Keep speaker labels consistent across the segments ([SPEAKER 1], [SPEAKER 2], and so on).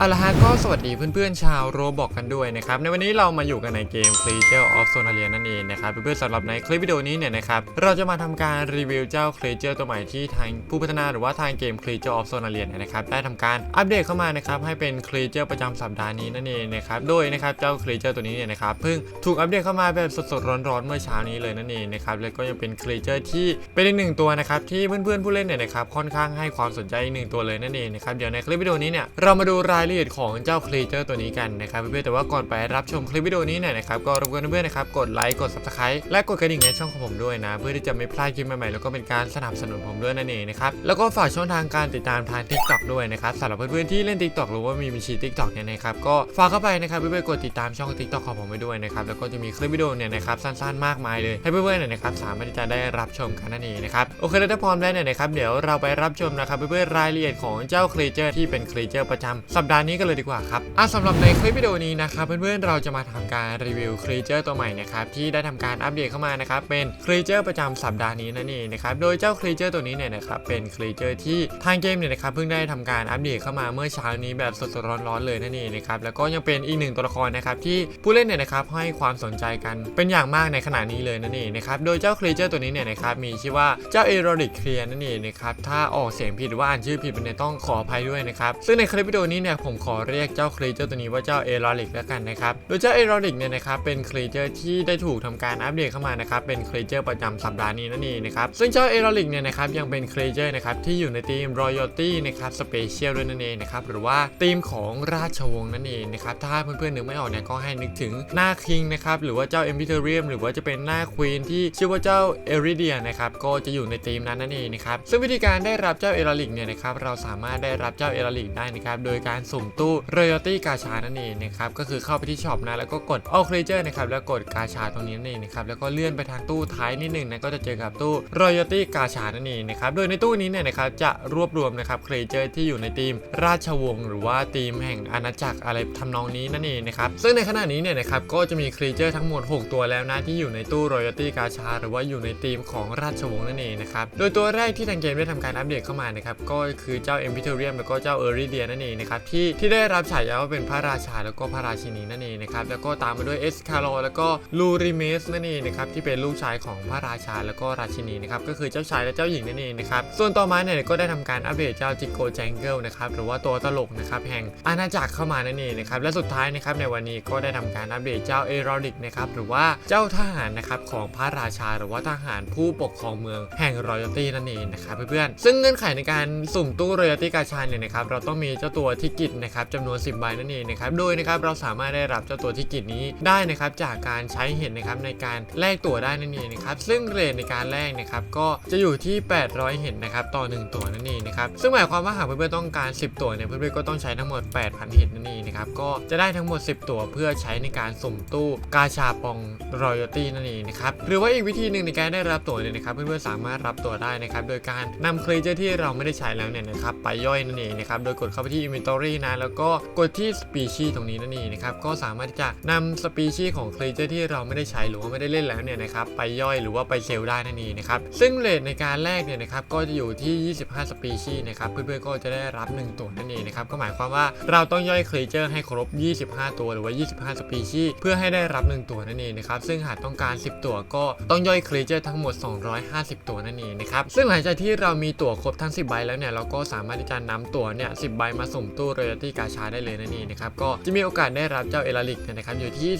[SPEAKER 1] เอาละฮะก็สวัสดีเพื่อนๆชาวโรบอกกันด้วยนะครับ ในวันนี้เรามาอยู่กันในเกม Creature of Sonalia นั่นเองนะครับเพื่อนๆสำหรับในคลิปวิดีโอนี้เนี่ยนะครับเราจะมาทำการรีวิวเจ้า Creature ตัวใหม่ที่ทางผู้พัฒนาหรือว่าทางเกม Creature of Sonalia เนี่ยนะครับได้ทำการอัปเดตเข้ามานะครับให้เป็น Creature ประจำสัปดาห์นี้นั่นเองนะครับโดยนะครับเจ้า Creature ตัวนี้เนี่ยนะครับเพิ่งถูกอัปเดตเข้ามาแบบสดๆร้อนๆเมื่อเช้านี้เลยนั่นเองนะครับแล้วก็ยังเป็น Creature ที่เป็นอีกหนึ่งตัวนะครับที่เพื่อนๆผู้เล่นเนี่ยนะครับค่อนข้างให้ความสนใจอีกหนึ่งตัวเลยนั่นเองนะครับเดี๋ยวในคลิปวิดีโอนี้เนี่ยเรามาดูรายละเอียดของเจ้า Creature ตัวนี้กันนะครับเพื่อนๆแต่ว่าก่อนไปรับชมคลิปวิดีโอนี้เนี่ยนะครับก็รบกวนเพื่อนๆนะครับกดไลค์กด Subscribe และกดกระดิ่งในช่องของผมด้วยนะ เพื่อที่จะไม่พลาดคลิปใหม่ๆแล้วก็เป็นการสนับสนุนผมด้วยนั่นเองนะครับแล้วก็ฝากช่องทางการติดตามทาง TikTok ด้วยนะครับสำหรับเพื่อนๆที่เล่น TikTok หรือว่ามีบัญชี TikTok เนี่ยนะครับก็ฝากเข้าไปนะครับเพื่อนๆกดติดตามช่อง TikTok ของผมไว้ด้วยนะครับแล้วก็จะมีคลิปวิดีโอเนี่ยนะครับสั้นๆมากมายเลยให้เพื่อนๆเนี่ยนะครับสามารถที่จะได้รับชมกันนั่นเองนะครับโอเคแล้วถ้าพร้อมแล้วเนี่ยนะครับเดี๋ยวเราไปรับชมนะครับเพื่อนๆรายละเอียดของเจ้า Creature ที่เป็น Creature ประจำสัปดาห์นี้กันเลยดีกว่าครับอะสำหรับในคลิปวิดีโอนี้นะครับเพื่อนๆเราจะมาทำการรีวิว Creature ตัวใหม่นะครับที่ได้ทำการอัปเดตเข้ามานะครับเป็น Creature ประจำสัปดาห์นี้นั่นเองนะครับโดยเจ้า Creature ตัวนี้เนี่ยนะครับเป็น Creature ที่ทางเกมเนี่ยนะครับเพิ่งได้ทำการอัปเดตเข้ามาเมื่อเช้านี้แบบสดๆร้อนๆเลยนั่นเองนะครับแล้วก็ยังเป็นอีกหนึ่งตัวละครนะครับที่ผู้เล่นเนี่ยนะครับให้ความสนใจกันเป็นอย่างมากในขณะนี้เลยนั่นเองนะครับโดยเจ้า Creature ตัวนี้เนี่ยนะครับมีชื่อว่าเจ้า Erotic Clear นั่นเองนะครับถ้าออกเสียงผิดหรือว่าอ่านชื่อผิดเนี่ยต้องขออภัยด้วยนะครับซึ่งในคลิปวิดีโอนี้เนี่ยผมขอเรียกเจ้า Creature ตัวนี้ว่าเจ้า Erotic แล้วกันนะครับ โดยเจ้า Erotic เนี่ยนะครับเป็น Creature ที่ได้ถูกทำการอัปเดตเข้ามานะครับเป็น Creature ประจำสัปดาห์นี้นั่นเองนะครับซึ่งเจ้า Erotic เนี่ยนะครับยังเป็น Creature นะครับที่อยู่ในทีม Royalty นะครับ Special ด้วยนั่นเองนะครับหรือว่าทีมของราชวงศ์นั่นเองนะครับถ้าเพื่อนๆนึกไม่ออกเนี่ยก็ให้นึกถึงหน้า King นะครับหรือว่าเจ้า e m p e r i u m หรือว่าจะเป็นหน้า Queen ที่ชื่อว่าเจ้า Eridia นะครับก็จะอยู่ในทีมนั้นนั่นเองนะครับซึ่งวิธีการได้รับเจ้า Erotic เนี่ยนะครับเราสามารถได้รับเจ้า Erotic ได้นะครับโดยการสมตู้ Royalty กาชานั่นเองนะครับก็คือเข้าไปที่ช็อปนะแล้วก็กด All Creature นะครับแล้วกดกาชาตรงนี้นั่นเองนะครับแล้วก็เลื่อนไปทางตู้ท้ายนิดหนึ่งนะก็จะเจอกับตู้ Royalty กาชานั่นเองนะครับโดยในตู้นี้เนี่ยนะครับจะรวบรวมนะครับ Creature ที่อยู่ในทีมราชวงศ์หรือว่าทีมแห่งอาณาจักรอะไรทำนองนี้นั่นเองนะครับซึ่งในขณะนี้เนี่ยนะครับก็จะมี Creature ทั้งหมด 6 ตัวแล้วนะที่อยู่ในตู้ Royalty กาชา หรือว่าอยู่ในทีมของราชวงศ์นั่นเองนะครับโดยตัวแรกที่ทางเกมได้ทำการอัปเดตเข้ามานะครับก็คือเจ้า e m p e r i u m แล้วก็เจ้า e r i d i a นั่นเองนะครับที่ที่ได้รับฉายาว่าเป็นพระราชาแล้วก็พระราชินีนั่นเองนะครับแล้วก็ตามมาด้วยเอสคาโลแล้วก็ลูริเมสนั่นเองนะครับที่เป็นลูกชายของพระราชาแล้วก็ราชินีนะครับก็คือเจ้าชายและเจ้าหญิงนั่นเองนะครับส่วนต่อมาเนี่ยก็ได้ทำการอัปเดตเจ้าจิโกแจงเกิลนะครับหรือว่าตัวตลกนะครับแห่งอาณาจักรเข้ามานั่นเองนะครับและสุดท้ายนะครับในวันนี้ก็ได้ทำการอัปเดตเจ้าเอรอดิกนะครับหรือว่าเจ้าทหารนะครับของพระราชาหรือว่าทหารผู้ปกครองเมืองแห่งรอยัลตี้นั่นเองนะครับเพื่อนๆซึ่งเงื่อนไขในการสุ่มตู้รอยัลตี้กาชาเนี่ยนะครับเราต้องมีเจ้าตัวทิกิตนะครับจำนวน 10 ใบนั่นเองนะครับโดยนะครับเราสามารถได้รับเจ้าตัวทิกิตนี้ได้นะครับจากการใช้เห็ดนะครับในการแลกตั๋วได้นั่นเองนะครับซึ่งเรทในการแลกนะครับก็จะอยู่ที่ 800 เห็ดนะครับต่อ 1 ตั๋วนั่นเองนะครับซึ่งหมายความว่าหากเพื่อนๆต้องการ 10 ตั๋วเนี่ยเพื่อนๆก็ต้องใช้ทั้งหมด 8,000 เห็ดนั่นเองนะครับก็จะได้ทั้งหมด 10 ตั๋วเพื่อใช้ในการสุ่มตู้กาชาปองรอยัลตี้นั่นเองนะครับหรือว่าอีกวิธีหนึ่งในการได้รับตั๋วเนี่ยนะครับเพื่อนๆสามารถรับตั๋วได้นะครับโดยการนำเครเจอร์ที่เราไม่ได้ใช้แล้วเนี่ยนะครับไปย่อยนั่นเองนะครับโดยกดเข้าไปที่ inventory นะ แล้วก็กดที่ species ตรงนี้นั่นเองนะครับ ก็สามารถที่จะนำ species ของเครเจอร์ที่เราไม่ได้ใช้หรือว่าไม่ได้เล่นแล้วเนี่ยนะครับไปย่อยหรือว่าไปเซลล์ได้นั่นเองนะครับซึ่งเรทในการแลกเนี่ยนะครับก็จะอยู่ที่ 25 species นะครับเพื่อนๆก็จะได้รับ 1 ตัวนั่นเองนะครับก็หมายความว่าเราต้องย่อยเครเจอร์ให้ครบ 25 ตัวหรือว่า 25 species เพื่อให้ได้รับ 1 ตัวนั่นเองนะครับซึ่งหากต้องการ 10 ตัวก็ต้องย่อยเครเจอร์ทั้งหมด 250 ตัวนั่นเองนะครับซึ่งหลังจากที่เรามีตั๋วครบทั้ง 10 ใบแล้วเนี่ยเราก็สามารถที่จะนำตั๋วเนี่ย10 ใบมาสุ่มตู้ royalty กาชาได้เลยนั่นเองนะครับก็จะมีโอกาสได้รับเจ้าเอลาลิกนะครับอยู่ที่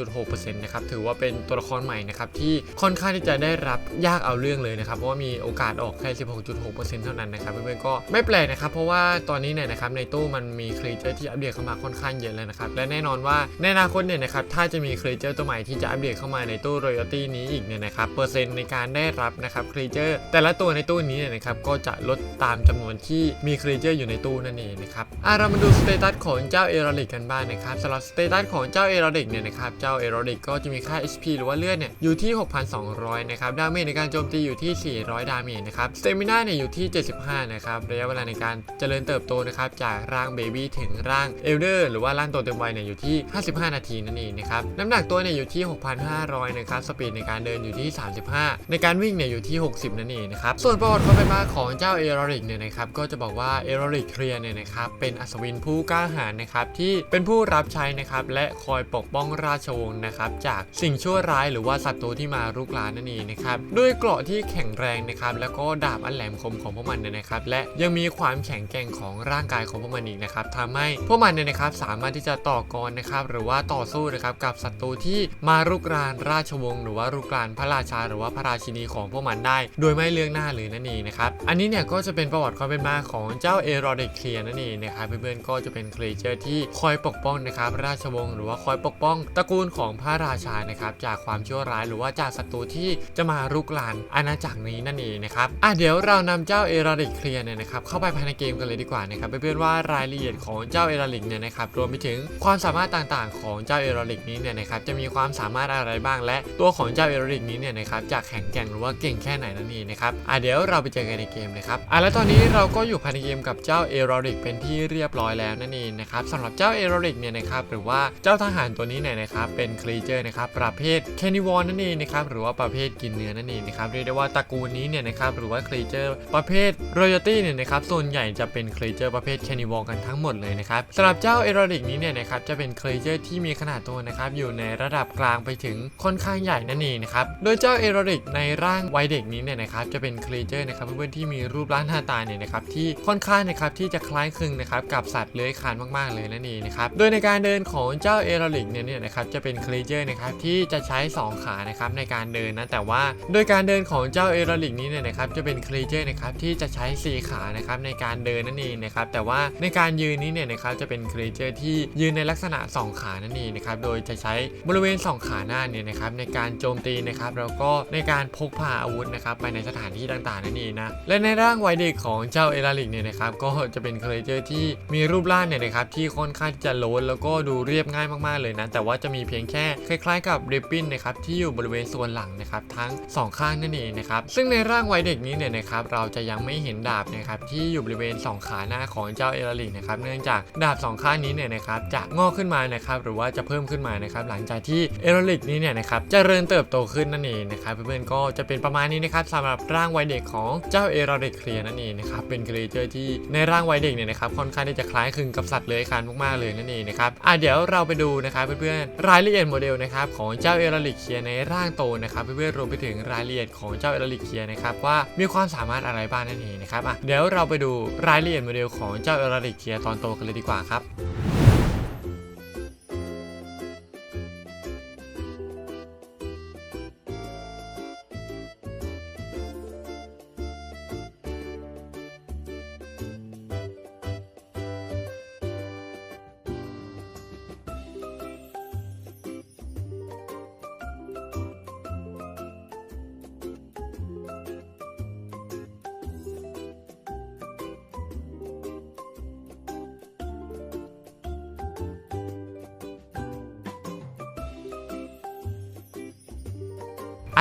[SPEAKER 1] 16.6%นะครับถือว่าเป็นตัวละครใหม่นะครับที่ค่อนข้างที่จะได้รับยากเอาเรื่องเลยนะครับเพราะว่ามีโอกาสออกแค่ 16.6%เท่านั้นนะครับเพื่อนๆก็ไม่แปลกนะครับเพราะว่าตอนนี้เนี่ยนะครับในตู้มันมีครีเจอร์ที่อัปเดตเข้ามาค่อนข้างเยอะเลยนะครับและแน่นอนว่าในอนาคตเนี่ยนะครับถ้าจะมีครีเจอร์ตัวใหม่ที่จะอัปเดตเข้ามาในตู้ royalty นี้อีกเนี่ยนะครับเปอร์เซ็นต์ในการได้รับนะครับครีเจอร์แต่ละตัวในตู้นี้เนี่ยนะครับก็จะลดตามจำนวนที่มีครีเจอร์อยู่ในตู้นั่นเองนะครับอะเรามาดูสเตตัสของเจ้าเอรอริกกันบ้างนะครับสำหรับสเตตัสของเจ้าเอรอริกเนี่ยนะครับเจ้าเอรอริกก็จะมีค่า HP หรือว่าเลือดเนี่ยอยู่ที่ 6,200 นะครับดาเมจในการโจมตีอยู่ที่ 400 ดาเมจนะครับสเตมิน่าเนี่ยอยู่ที่ 75 นะครับระยะเวลาในการเจริญเติบโตนะครับจากร่างเบบี้ถึงร่างเอลเดอร์หรือว่าร่างโตเต็มวัยเนี่ยอยู่ที่ 55 นาทีนั่นเองนะครับน้ำหนักตัวเนี่ยอยู่ที่ 6,500 นะครับสปีดในการเดินอยู่ที่ 35 ในการวิ่งเนี่ยอยู่ที่ 60 นั่นเองนะครับส่วนประวัติความเป็นมาของเจ้าเอรอริกเนี่ยนะครับก็จะบอกว่าเอรอริกเคลียเนี่ยนะครับเป็นอัศวินผู้กล้าหาญนะครับที่เป็นผู้รับใช้นะครับและคอยปกป้องราชวงศ์นะครับจากสิ่งชั่วร้ายหรือว่าศัตรูที่มารุกรานนั่นเองนะครับด้วยเกราะที่แข็งแรงนะครับแล้วก็ดาบอันแหลมคมของพวกมันเนี่ยนะครับและยังมีความแข็งแกร่งของร่างกายของพวกมันอีกนะครับทำให้พวกมันเนี่ยนะครับสามารถที่จะต่อกรนะครับหรือว่าต่อสู้นะครับกับศัตรูที่มารุกรานราชวงศ์หรือว่ารุกรานพระราชา หรือว่าพระราชินีของพวกมันได้ โดยไม่เลือกหน้าเลยนั่นเองนะครับอันนี้เนี่ยก็จะเป็นประวัติความเป็นมาของเจ้าเอรอดิเคลียนั่นเองนะครับเพื่อนๆก็จะเป็นครีเจอร์ที่คอยปกป้องนะครับราชวงศ์หรือว่าคอยปกป้องตระกูลของพระราชานะครับจากความชั่วร้ายหรือว่าจากศัตรูที่จะมารุกรานอาณาจักรนี้นั่นเองนะครับอะเดี๋ยวเรานำเจ้าเอรอดิกเคลียร์เนี่ยนะครับเข้าไปภายในเกมกันเลยดีกว่านะครับเพื่อนๆว่ารายละเอียดของเจ้าเอรอริกเนี่ยนะครับรวมไปถึงความสามารถต่างๆ ของเจ้าเอรอริกนี้เนี่ยนะครับจะมีความสามารถอะไรบ้าง และตัวของเจ้าเอรอริกนี้เนี่ยนะครับจะแข็งแกร่งหรือว่าเก่งแค่ไหนนั่นเองนะครับอะเดี๋ยวเราไปเจอกันในเกมเลยครับอะแล้วตอนนี้เราก็อยู่ภายในเกมกับเจ้าเอรอริกเป็นที่เรียบร้อยแล้วนั่นเองนะครับสำหรับเจ้าเอรอริกเนี่ยนะครับหรือว่าเจ้าทหารตัวนี้เนี่ยนะครับเป็นครีเจอร์นะครับประเภทแคนิวอนนั่นเองนะครับหรือว่าประเภทกินเนื้อนั่นเองนะครับเรียกได้ว่าตระกูลนี้เนี่ยนะครับหรือว่าครีเจอร์ประเภทรอยัลตี้เนี่ยนะครับส่วนใหญ่จะเป็นครีเจอร์ประเภทแคนิวอลกันทั้งหมดเลยนะครับสำหรับเจ้าเอรอริกนี้เนี่ยนะครับจะเป็นครีเจอร์ที่มีขนาดตัวนะครับอยู่ในระดับกลางไปถึงค่อนข้างใหญ่นั่นเองนะครับโดยเจ้าเอรอริกในร่างวัยเด็กนี้เนี่ยนะครับจะเป็นครีเจอร์นะครับเพื่อนๆที่มีรูปร่างหน้าตาเนี่ยนะครับที่ค่อนข้างนะครับที่จะคล้ายคลึงนะครับกับสัตว์เลื้อยคลานมากๆเลยนั่นเองนะครับ โดยในการเดินของเจ้าเอรอริกเนี่ยนะครับจะเป็นครีเจอร์นะครับที่จะใช้สองขานะครับในการเดินนะแต่ว่าโดยการเดินของเจ้าเอรอริกนี้เนี่ยนะครับจะเป็นครีเจอร์นะครับที่จะใช้สี่ขานะครับในการเดินนั่นเองนะครับแต่ว่าในการยืนนี้เนี่ยนะครับจะเป็นครีเจอร์ที่ยืนในลักษณะสองขานั่นเองนะครับโดยจะใช้บริเวณสองขาหน้าเนี่ยนะครับในการโจมตีนะครับแล้วก็ในการพกพาอาวุธนะครับไปในสถานที่ต่างๆนั่นเองนะและในร่างวัยเด็กของเจ้าเอรอริกเนี่ยนะครับก็จะเป็นครีเจอร์ที่มีรูปร่างเนี่ยนะครับที่ค่อนข้างจะโล้นแล้วก็ดูเรียบง่ายมากๆเลยนะแต่ว่าจะมีเพียงแค่คล้ายๆ กับริบบิ้นนะครับที่อยู่บริเวณส่วนหลังนะครับทั้งสองข้างนั่นเองนะครับซึ่งในร่างวัยเด็กนี้เนี่ยนะครับเราจะยังไม่เห็นดาบนะครับที่อยู่บริเวณสองขาหน้าของเจ้าเอรอริกนะครับเนื่องจากดาบสองข้างนี้เนี่ยนะครับจะงอกขึ้นมานะครับหรือว่าจะเพิ่มขึ้นมานะครับหลังจากที่เอรอริกนี้เนี่ยนะครับจเจริญเติบโตขึ้นนั่นเองนะครับเพื่อนๆก็จะเป็นประมาณนี้นะครับสำหรับร่างวัยเด็กของเจ้าเอรอริกเคลียร์นั่นเองนะครับเป็นครีเจอร์ที่ในร่างวัยเด็กเนี่ยนะครับค่อนข้างที่จะคล้ายคลึงกับสัตว์เลื้อยคลานมากๆเลยนั่นเองนะครับอะเดี๋ยวเราไปดูนะครับเพื่อนๆรายละเอียดโมเดลนะครับของเจ้าเอลลิกเคียในร่างโตนะครับเพื่อนๆรวมไปถึงรายละเอียดของเจ้าเอลลิกเคียนะครับว่ามีความสามารถอะไรบ้างนั่นเองนะครับอะเดี๋ยวเราไปดูรายละเอียดโมเดลของเจ้าเอลลิกเคียตอนโตกันเลยดีกว่าครับ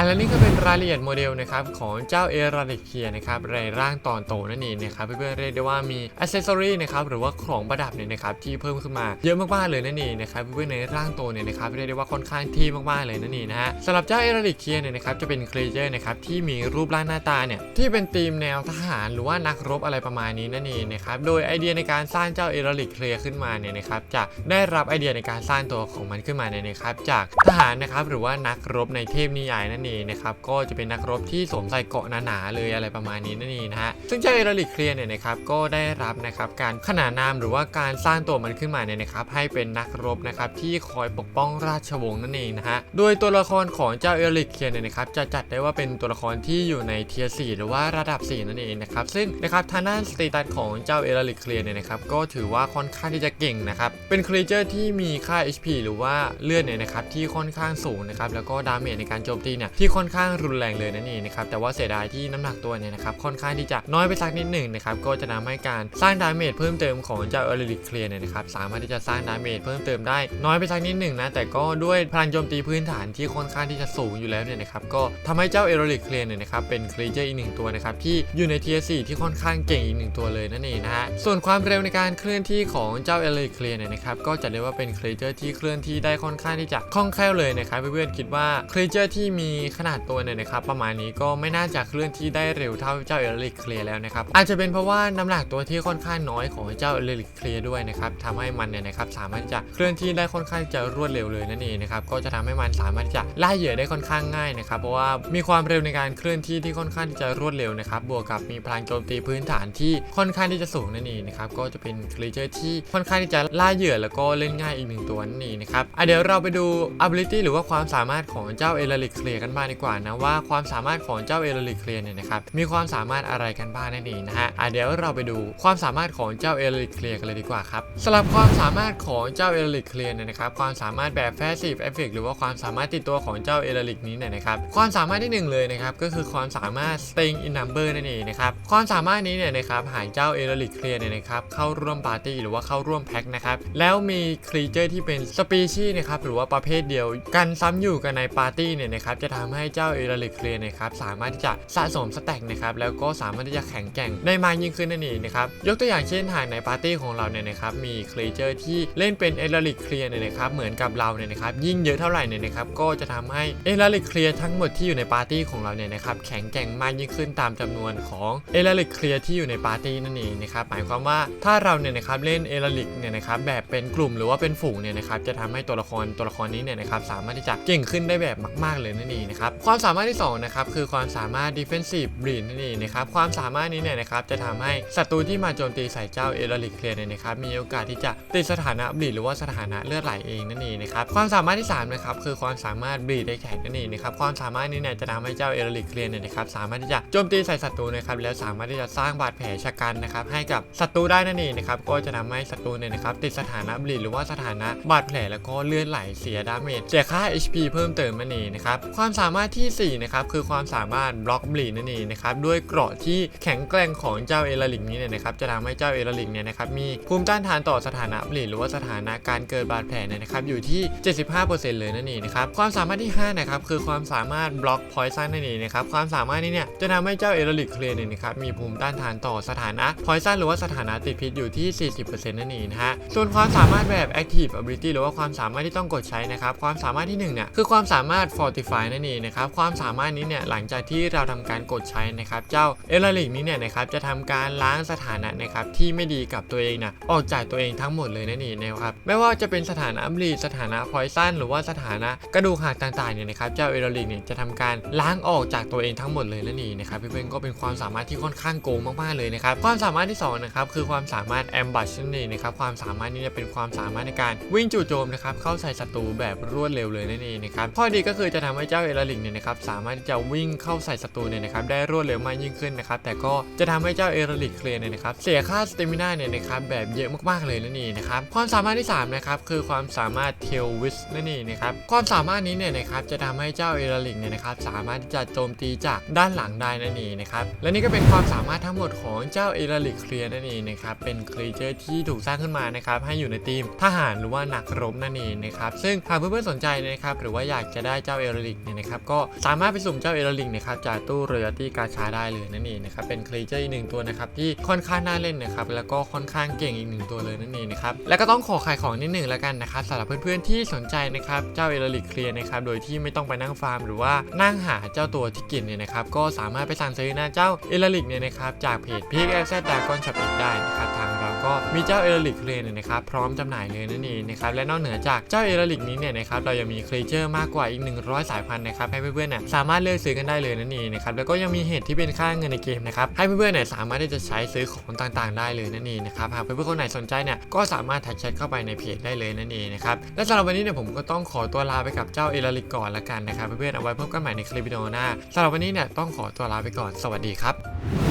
[SPEAKER 1] อันแล้วนี่ก็เป็นรายละเอียดโมเดลนะครับของเจ้าเอราดิเคียนะครับในร่างตอนโตนั่นเองนะครับเพื่อนๆเรียกได้ว่ามีอ c เซสซอรีนะครับหรือว่าของประดับเนี่ยนะครับที่เพิ่มขึ้นมาเยอะมากๆเลยนั่นเองนะครับเพื่อนๆในร่างโตเนี่ยนะครับเรียกได้ว่าค่อนข้างที่มากๆเลยนั่นเองนะฮะสำหรับเจ้าเอราดิเคียเนี่ยนะครับจะเป็นครีเจอร์นะครับที่มีรูปร่างหน้าตาเนี่ยที่เป็นธีมแนวทหารหรือว่านักรบอะไรประมาณนี้นั่นเองนะครับโดยไอเดียในการสร้างเจ้าเอราดิเคียขึ้นมาเนี่ยนะครับจะได้รับไอเดียในการสร้างตัวของมันขึ้นมาเนี่ยนะครับจากทหารนะครับหรือว่านักรบในเทพนิยายนั่นเองนะครับก็จะเป็นนักรบที่สวมใส่เกราะหนาๆเลยอะไรประมาณนี้นั่นเองนะฮะซึ่งเจ้าเอริเคลียร์เนี่ยนะครับก็ได้รับนะครับการขนานนามหรือว่าการสร้างตัวมันขึ้นมาเนี่ยนะครับให้เป็นนักรบนะครับที่คอยปกป้องราชวงศ์นั่นเองนะฮะโดยตัวละครของเจ้าเอริกเคลียร์เนี่ยนะครับจะจัดได้ว่าเป็นตัวละครที่อยู่ในเทียร์4หรือว่าระดับ 4 นั่นเองนะครับซึ่งนะครับทางด้านสเตตัสของเจ้าเอริเคลียร์เนี่ยนะครับก็ถือว่าค่อนข้างที่จะเก่งนะครับเป็นครีเจอร์ที่มีค่า HP หรือว่าเลือดเนี่ยนะครับที่ค่อนข้างสูงนะครับแล้วก็ดาเมจในการโจมตีเนี่ยที่ค่อนข้างรุนแรงเลยนั่นเองนะครับแต่ว่าเสียดายที่น้ำหนักตัวเนี่ยนะครับค่อนข้างที่จะน้อยไปสักนิดหนึ่งนะครับก็จะทำให้การสร้างดาเมจเพิ่มเติมของเจ้าเอลิกเคลียเนี่ยนะครับสามารถที่จะสร้างดาเมจเพิ่มเติมได้น้อยไปสักนิดหนึ่งนะแต่ก็ด้วยพลังโจมตีพื้นฐานที่ค่อนข้างที่จะสูงอยู่แล้วเนี่ยนะครับก็ทำให้เจ้าเอลิกเคลียเนี่ยนะครับเป็นครีเจอร์อีกหนึ่งตัวนะครับที่อยู่ใน tier 4ที่ค่อนข้างเก่งอีกหนึ่งตัวเลยนั่นเองนะฮะส่วนความเร็วในการเคลื่อนที่ของเจ้าเอลิเคลียเนี่ยนะครับก็จะเรียกว่าเป็นครีเจอร์ที่เคลื่อนที่ได้ค่อนข้างที่จะคล่องแคล่วเลยนะครับเพื่อนๆคิดว่าครีเจอร์ที่มีขนาดตัวเนี่ยนะครับประมาณนี้ก็ไม่น่าจะเคลื่อนที่ได้เร็วเท่าเจ้าเอลิกเคลียแล้วนะครับอาจจะเป็นเพราะว่าน้ำหนักตัวที่ค่อนข้างน้อยของเจ้าเอลิกเคลียด้วยนะครับทำให้มันเนี่ยนะครับสามารถจะเคลื่อนที่ได้ค่อนข้างจะรวดเร็วเลยนั่นเองนะครับก็จะทำให้มันสามารถจะล่าเหยื่อได้ค่อนข้างง่ายนะครับเพราะว่ามีความเร็วในการเคลื่อนที่ที่ค่อนข้างจะรวดเร็วนะครับบวกกับมีพลังโจมตีพื้นฐานที่ค่อนข้างที่จะสูงนั่นเองนะครับก็จะเป็นครีเจอร์ที่ค่อนข้างที่จะล่าเหยื่อแล้วก็เล่นง่ายอีกหนึ่งตัวนั่นเองนะครับอะเดี๋ยวเราไปดู ability หรือว่าความสามารถของเจ้าเอลิกเคลียกันบ้างดีกว่านะว่าความสามารถของเจ้าเอลลิเคลียเนี่ยนะครับมีความสามารถอะไรกันบ้างนั่นเองนะฮะอะเดี๋ยวเราไปดูความสามารถของเจ้าเอลลิเคลียกันเลยดีกว่าครับสำหรับความสามารถของเจ้าเอลลิเคลียเนี่ยนะครับความสามารถแบบ passive effect หรือว่าความสามารถติดตัวของเจ้าเอลลิกนี้เนี่ยนะครับความสามารถที่หนึ่งเลยนะครับก็คือความสามารถ staying in number นั่นเองนะครับความสามารถนี้เนี่ยนะครับหากเจ้าเอลลิกเคลียเนี่ยนะครับเข้าร่วมปาร์ตี้หรือว่าเข้าร่วมแพ็คนะครับแล้วมีครีเจอร์ที่เป็นสปีชีส์นะครับหรือว่าประเภทเดียวกันซ้ำอยู่กันในปาร์ตี้เนี่ยนะครับจะทำให้เจ้าเอลิกเคลียนะครับสามารถที่จะสะสมสแต็กนะครับแล้วก็สามารถที่จะแข็งแกร่งได้มากยิ่งขึ้นนั่นเองนะครับยกตัวอย่างเช่นหากในปาร์ตี้ของเราเนี่ยนะครับมีครีเจอร์ที่เล่นเป็นเอลิกเคลียเนี่ยนะครับเหมือนกับเราเนี่ยนะครับยิ่งเยอะเท่าไหร่เนี่ยนะครับก็จะทำให้เอลิกเคลียทั้งหมดที่อยู่ในปาร์ตี้ของเราเนี่ยนะครับแข็งแกร่งมากยิ่งขึ้นตามจำนวนของเอลิกเคลียที่อยู่ในปาร์ตี้นั่นเองนะครับหมายความว่าถ้าเราเนี่ยนะครับเล่นเอลิกเนี่ยนะครับแบบเป็นกลุ่มหรือว่าเป็นฝูงเนี่ยนะครับจะทำให้ตัวละครตัวละครนี้เนี่ยนะครับสามารถที่จะเก่งขึ้นได้แบบมาก ๆเลยนั่นเองนะครับความสามารถที่สองนะครับคือความสามารถ defensive bleed นั่นเองนะครับความสามารถนี้เนี่ยนะครับจะทำให้ศัตรูที่มาโจมตีใส่เจ้าเอลิกเคลียเนี่ยนะครับมีโอกาสที่จะติดสถานะ bleed หรือว่าสถานะเลือดไหลเองนั่นเองนะครับความสามารถที่สามนะครับคือความสามารถ bleed ได้แข็งนั่นเองนะครับความสามารถนี้เนี่ยจะทำให้เจ้าเอลิกเคลียเนี่ยนะครับสามารถที่จะโจมตีใส่ศัตรูนะครับแล้วสามารถที่จะสร้างบาดแผลชะกันนะครับให้กับศัตรูได้นั่นเองนะครับก็จะทำให้ศัตรูเนี่ยนะครับติดสถานะ bleed หรือว่าสถานะบาดแผลแล้วก็เลือดไหลเสียดาเมจเสียค่า HP เพิ่มเติมนั่นเองนะครับความสามารถที่สี่นะครับ คือความสามารถบล็อก bleed นั่นเองนะครับ ด้วยเกราะที่แข็งแกร่งของเจ้าเอลิกนี้เนี่ยนะครับ จะทำให้เจ้าเอลิกเนี่ยนะครับ มีภูมิต้านทานต่อสถานะ bleed หรือว่าสถานะการเกิดบาดแผลเนี่ยนะครับ อยู่ที่ 75%เลยนั่นเองนะครับ ความสามารถที่ห้านะครับ คือความสามารถบล็อก poison นั่นเองนะครับ ความสามารถนี้เนี่ย จะทำให้เจ้าเอลิกเคลียร์เนี่ยนะครับ มีภูมิต้านทานต่อสถานะ poison หรือว่าสถานะติดพิษอยู่ที่ 40%นั่นเองนะฮะ ส่วนความสามารถแบบ active ability หรือว่าความสามารถที่ต้องกดใช้นะครับ ความสามารถที่หนึ่งเนี่ยคือความสามารถ fortify นั่นเองนะครับความสามารถนี้เนี่ยหลังจากที่เราทำการกดใช้นะครับเจ้าเอลลิกนี้เนี่ยนะครับจะทำการล้างสถานะนะครับที่ไม่ดีกับตัวเองนะออกจากตัวเองทั้งหมดเลยนั่นเองนะครับไม่ว่าจะเป็นสถานะบลีสถานะ poison หรือว่าสถานะกระดูกหักต่างๆเนี่ยนะครับเจ้าเอลลิกเนี่ยจะทำการล้างออกจากตัวเองทั้งหมดเลยนั่นเองนะครับเพื่อนๆก็เป็นความสามารถที่ค่อนข้างโกงมากๆเลยนะครับความสามารถที่สองนะครับคือความสามารถ ambush นั่นเองนะครับความสามารถนี้เนี่ยเป็นความสามารถในการวิ่งจู่โจมนะครับเข้าใส่ศัตรูแบบรวดเร็วเลยนั่นเองนะครับข้อดีก็คือจะทำให้เจ้าเอลกเนี่ยนะครับสามารถที่จะวิ่งเข้าใส่ศัตรูเนี่ยนะครับได้รวดเร็วมากยิ่งขึ้นนะครับแต่ก็จะทำให้เจ้าเอรลิกเคลียร์เนี่ยนะครับเสียค่าสเตมินาเนี่ยนะครับแบบเยอะมากๆเลยนั่นเองนะครับความสามารถที่สามนะครับคือความสามารถเทลวิสนั่นเองนะครับความสามารถนี้เนี่ยนะครับจะทำให้เจ้าเอรลิกเนี่ยนะครับสามารถที่จะโจมตีจากด้านหลังได้นั่นเองนะครับและนี่ก็เป็นความสามารถทั้งหมดของเจ้าเอรลิกเคลียร์นั่นเองนะครับเป็นครีเจอร์ที่ถูกสร้างขึ้นมานะครับให้อยู่ในทีมทหารหรือว่านักรบนั่นเองนะครับซึ่งหากเพื่อนๆสนใจนะครับหรือว่าอยากจะได้เจ้าเอรลิกเนี่ยนะครับก็สามารถไปสุ่มเจ้าเอลิกนะครับจากตู้เรอยัลตี้กาชาได้เลยนั่นเองนะครับเป็นครีเจอร์อีกหนึ่งตัวนะครับที่ค่อนข้างน่าเล่นนะครับแล้วก็ค่อนข้างเก่งอีกหนึ่งตัวเลยนั่นเองนะครับแล้วก็ต้องขอขายของนิดหนึ่งแล้วกันนะครับสำหรับเพื่อนๆที่สนใจนะครับเจ้าเอลิกเคลียร์นะครับโดยที่ไม่ต้องไปนั่งฟาร์ม หรือว่านั่งหาเจ้าตัวที่กินเนี่ยนะครับก็สามารถไปสั่งซื้อหน้าเจ้าเอลิกเนี่ยนะครับจากเพจพีกแอสเซดดากอนช็อปอีกได้นะครับทางเรา ก็มีเจ้าเอลลิกเคลียร์เนี่ยนะครับพร้อมจำหน่ายเลยนั่นเองนะครับและนอกเหนือจากเจ้าเอลลิกนี้เนี่ยนะครับเรายังมีครีเจอร์มากกว่าอีก 100 สายพันธุ์นะครับให้เพื่อนๆเนี่ยสามารถเลือกซื้อกันได้เลยนั่นเองนะครับแล้วก็ยังมีเหตุที่เป็นค่าเงินในเกมนะครับให้เพื่อนๆเนี่ยสามารถที่จะใช้ซื้อของต่างๆ ได้เลยนั่นเองนะครับหากเพื่อนๆคนไหนสนใจเนี่ยก็สามารถทักแชทเข้าไปในเพจได้เลยนั่นเองนะครับและสำหรับวันนี้เนี่ยผมก็ต้องขอตัวลาไปกับเจ้าเอลิกก่อนละกันนะครับเพื่อนๆเอาไว้พบกันใหม่ในคลิปวิดีโอหน้าสำหรับวันนี้เนี่ยต้องขอตัวลาไปก่อนสวัสดีครับ